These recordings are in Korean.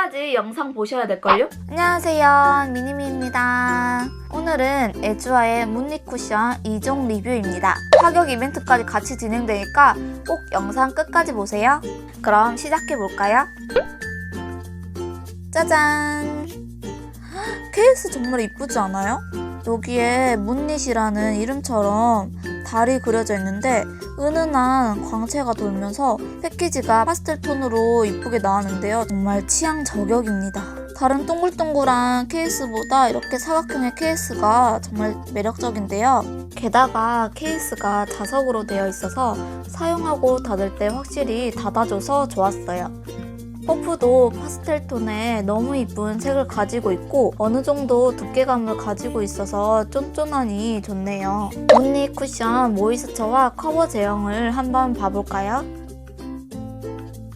끝까지 영상 보셔야 될걸요? 안녕하세요 미니미입니다 오늘은 에주아의 문리 쿠션 2종 리뷰입니다 파격 이벤트까지 같이 진행되니까 꼭 영상 끝까지 보세요 그럼 시작해볼까요? 짜잔 케이스 정말 이쁘지 않아요? 여기에 문릿이라는 이름처럼 달이 그려져 있는데 은은한 광채가 돌면서 패키지가 파스텔 톤으로 이쁘게 나왔는데요. 정말 취향 저격입니다. 다른 동글동글한 케이스보다 이렇게 사각형의 케이스가 정말 매력적인데요. 게다가 케이스가 자석으로 되어 있어서 사용하고 닫을 때 확실히 닫아줘서 좋았어요. 퍼프도 파스텔 톤에 너무 이쁜 색을 가지고 있고 어느 정도 두께감을 가지고 있어서 쫀쫀하니 좋네요. 문니 쿠션 모이스처와 커버 제형을 한번 봐볼까요?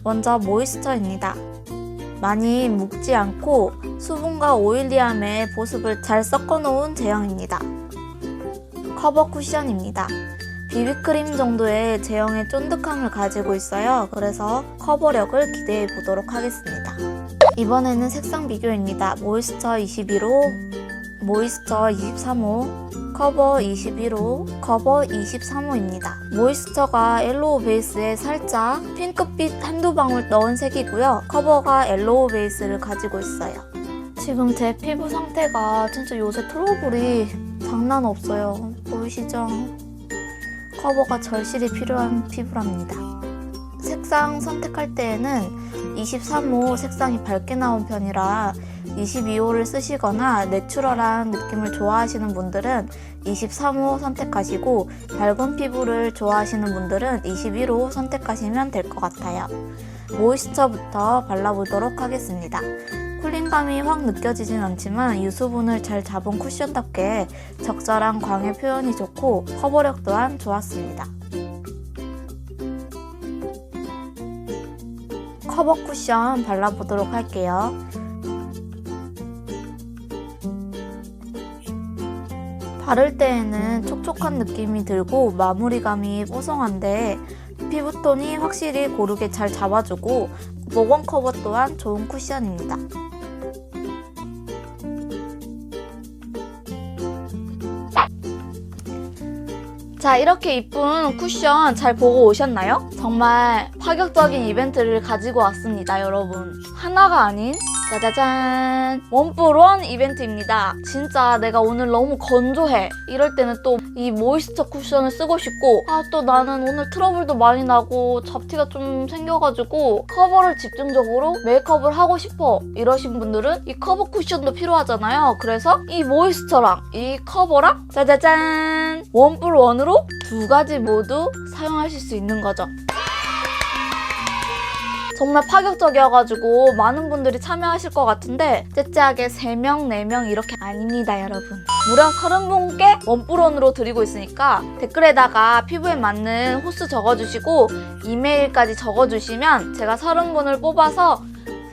먼저 모이스처입니다. 많이 묵지 않고 수분과 오일리함의 보습을 잘 섞어놓은 제형입니다. 커버 쿠션입니다. 비비크림 정도의 제형의 쫀득함을 가지고 있어요. 그래서 커버력을 기대해 보도록 하겠습니다. 이번에는 색상 비교입니다. 모이스처 21호, 모이스처 23호, 커버 21호, 커버 23호입니다. 모이스처가 옐로우 베이스에 살짝 핑크빛 한두 방울 넣은 색이고요. 커버가 옐로우 베이스를 가지고 있어요. 지금 제 피부 상태가 진짜 요새 트러블이 장난 없어요. 보이시죠? 커버가 절실히 필요한 피부랍니다. 색상 선택할 때에는 23호 색상이 밝게 나온 편이라 22호를 쓰시거나 내추럴한 느낌을 좋아하시는 분들은 23호 선택하시고 밝은 피부를 좋아하시는 분들은 21호 선택하시면 될 것 같아요. 모이스처부터 발라보도록 하겠습니다. 쿨링감이 확 느껴지진 않지만 유수분을 잘 잡은 쿠션답게 적절한 광의 표현이 좋고 커버력 또한 좋았습니다. 커버 쿠션 발라보도록 할게요. 바를 때에는 촉촉한 느낌이 들고 마무리감이 뽀송한데 피부톤이 확실히 고르게 잘 잡아주고 모공 커버 또한 좋은 쿠션입니다. 자, 이렇게 이쁜 쿠션 잘 보고 오셨나요? 정말 파격적인 이벤트를 가지고 왔습니다, 여러분. 하나가 아닌 짜자잔. 원뿔원 이벤트입니다. 진짜 내가 오늘 너무 건조해. 이럴 때는 또 이 모이스처 쿠션을 쓰고 싶고 아 또 나는 오늘 트러블도 많이 나고 잡티가 좀 생겨가지고 커버를 집중적으로 메이크업을 하고 싶어. 이러신 분들은 이 커버 쿠션도 필요하잖아요. 그래서 이 모이스처랑 이 커버랑 짜자잔. 원뿔원으로 두 가지 모두 사용하실 수 있는 거죠 정말 파격적이어가지고 많은 분들이 참여하실 것 같은데 째째하게 3명, 4명 이렇게 아닙니다 여러분. 무려 30분께 원뿔원으로 드리고 있으니까 댓글에다가 피부에 맞는 호수 적어주시고 이메일까지 적어주시면 제가 30분을 뽑아서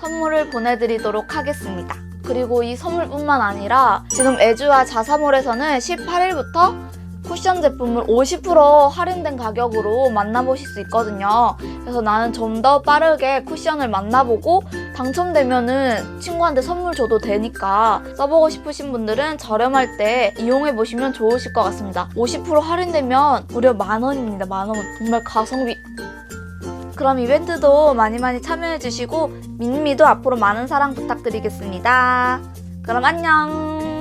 선물을 보내드리도록 하겠습니다. 그리고 이 선물뿐만 아니라 지금 에주와 자사몰에서는 18일부터 쿠션 제품을 50% 할인된 가격으로 만나보실 수 있거든요. 그래서 나는 좀 더 빠르게 쿠션을 만나보고 당첨되면은 친구한테 선물 줘도 되니까 써보고 싶으신 분들은 저렴할 때 이용해 보시면 좋으실 것 같습니다. 50% 할인되면 무려 만 원입니다. 만 원. 정말 가성비. 그럼 이벤트도 많이 많이 참여해 주시고 민미도 앞으로 많은 사랑 부탁드리겠습니다. 그럼 안녕.